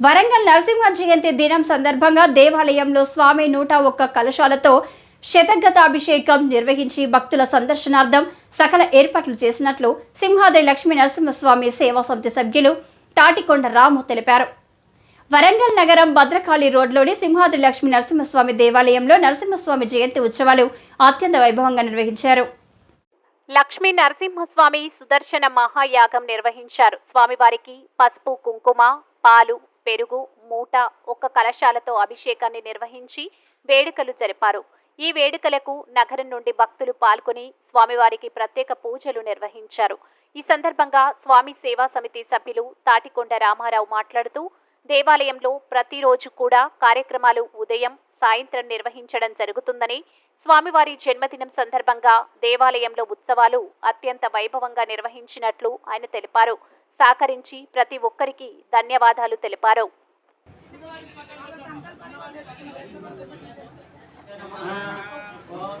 వరంగల్ నరసింహ జయంతి దినం సందర్భంగా దేవాలయంలో స్వామి నూట ఒక్క కలశాలతో శతగతాభిషేకం నిర్వహించి భక్తుల సందర్శనార్థం సకల ఏర్పాట్లు చేసినట్లు సింహాద్రి లక్ష్మీ నరసింహస్వామి సేవా సమితి సభ్యులు తాటికొండ రాము తెలిపారు. వరంగల్ నగరం భద్రకాళి రోడ్లోని సింహాద్రి లక్ష్మీ నరసింహస్వామి దేవాలయంలో నరసింహస్వామి జయంతి ఉత్సవాలు అత్యంత వైభవంగా నిర్వహించారు. లక్ష్మీ నరసింహస్వామి సుదర్శన మహాయాగం నిర్వహించారు. స్వామివారికి పసుపు కుంకుమ పాలు పెరుగు మూట ఒక్క కలశాలతో అభిషేకాన్ని నిర్వహించి వేడుకలు జరిపారు. ఈ వేడుకలకు నగరం నుండి భక్తులు పాల్గొని స్వామివారికి ప్రత్యేక పూజలు నిర్వహించారు. ఈ సందర్భంగా స్వామి సేవా సమితి సభ్యులు తాటికొండ రామారావు మాట్లాడుతూ దేవాలయంలో ప్రతిరోజు కూడా కార్యక్రమాలు ఉదయం సాయంత్రం నిర్వహించడం జరుగుతుందని స్వామివారి జన్మదినం సందర్భంగా దేవాలయంలో ఉత్సవాలు అత్యంత వైభవంగా నిర్వహించినట్లు ఆయన తెలిపారు. సహకరించి ప్రతి ఒక్కరికి ధన్యవాదాలు తెలిపారు. ఓం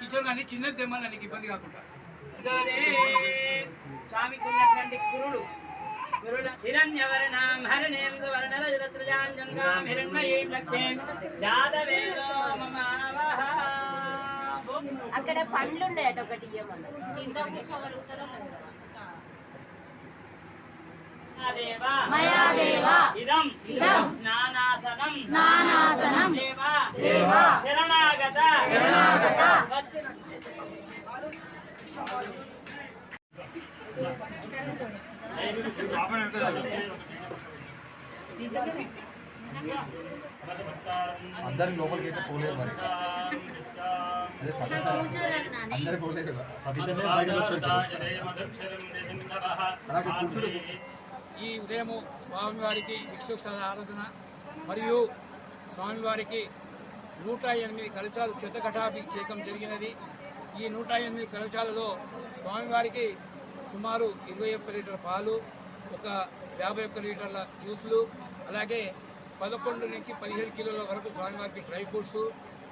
కిషోర్ గారిని చిన్నది తెమ్మన్నా నీకు ఇబ్బంది కాకుండా. స్వామికి ఉన్నటువంటి కురుడు. కురుడు హిరణ్యవర్ణాం హరిణేం సువర్ణరజతృజాం జంగాం హిరణ్మయీం లక్ష్మీం జాతవేదో మమావహ అక్కడ పండ్లు ఉండేట ఒకటి ఇదం. ఇదం. స్నానాసనం. స్నానాసనం దేవా. దేవా శరణాగత. శరణాగత. అందరి లోపలికి అయితే పోలేదు మరి అందరు కూర్చుని ఈ ఉదయము స్వామివారికి విశ్వక్ష ఆరాధన. మరియు స్వామివారికి నూట ఎనిమిది కలశాలు శతఘటాభిషేకం జరిగినది. ఈ నూట ఎనిమిది కలశాలలో స్వామివారికి సుమారు ఇరవై ఒక్క లీటర్ పాలు ఒక యాభై ఒక్క లీటర్ల జ్యూసులు అలాగే పదకొండు నుంచి పదిహేడు కిలోల వరకు స్వామివారికి డ్రై ఫ్రూట్స్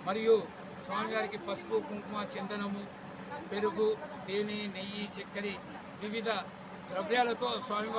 మరియు స్వామివారికి పసుపు కుంకుమ చందనము పెరుగు తేనె నెయ్యి చక్కెర వివిధ ద్రవ్యాలతో స్వామివారి